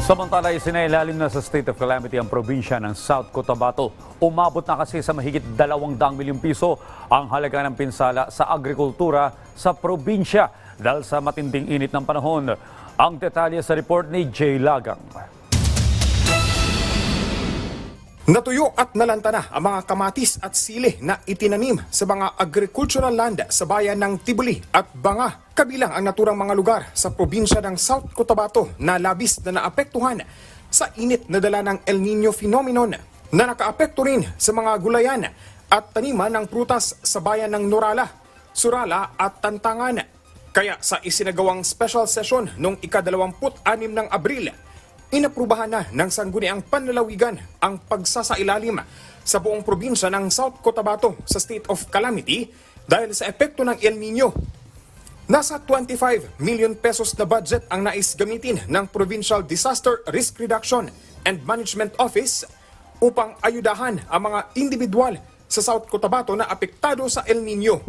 Samantala, isinailalim na sa state of calamity ang probinsya ng South Cotabato. Umabot na kasi sa mahigit 200 milyong piso ang halaga ng pinsala sa agrikultura sa probinsya dahil sa matinding init ng panahon. Ang detalye sa report ni Jay Lagang. Natuyo at nalanta na ang mga kamatis at sili na itinanim sa mga agricultural land sa bayan ng Tibuli at Banga, kabilang ang naturang mga lugar sa probinsya ng South Cotabato na labis na naapektuhan sa init na dala ng El Nino phenomenon na nakaapekto rin sa mga gulayan at taniman ng prutas sa bayan ng Norala, Surala at Tantangan. Kaya sa isinagawang special session noong ika-26 ng Abril, inaprubahan na ng sangguniang panlalawigan ang pagsasailalim sa buong probinsya ng South Cotabato sa state of calamity dahil sa epekto ng El Nino. Nasa 25 million pesos na budget ang nais gamitin ng Provincial Disaster Risk Reduction and Management Office upang ayudahan ang mga individual sa South Cotabato na apektado sa El Nino.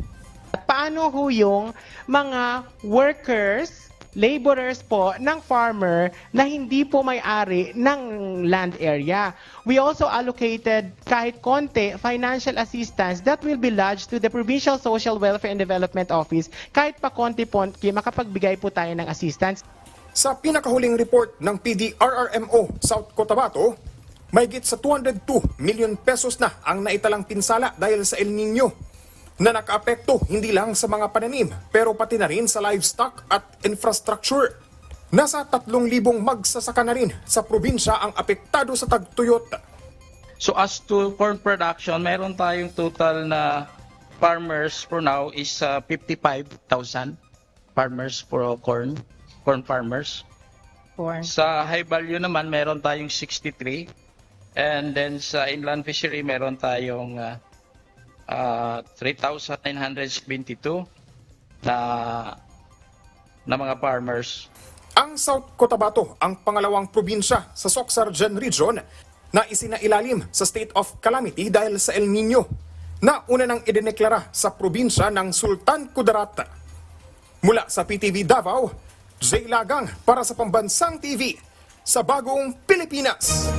Paano ho yung mga workers, laborers po ng farmer na hindi po may-ari ng land area. We also allocated kahit konti financial assistance that will be lodged to the Provincial Social Welfare and Development Office kahit pa konti-ponti makapagbigay po tayo ng assistance. Sa pinakahuling report ng PDRRMO South Cotabato, mahigit sa 202 million pesos na ang naitalang pinsala dahil sa El Nino na nakaapekto hindi lang sa mga pananim pero pati na rin sa livestock at infrastructure. Nasa 3,000 magsasaka na rin sa probinsya ang apektado sa tagtuyot. So as to corn production, meron tayong total na farmers for now is uh, 55,000 farmers for corn, corn farmers. Sa high value naman, meron tayong 63. And then sa inland fishery, meron tayong uh, uh, 3,972 na na mga farmers. Ang South Cotabato ang pangalawang probinsya sa Soxargen Region na isinailalim sa state of calamity dahil sa El Nino na una nang idineklara sa probinsya ng Sultan Kudarat. Mula sa PTV Davao, Jay Lagang para sa Pambansang TV sa Bagong Pilipinas.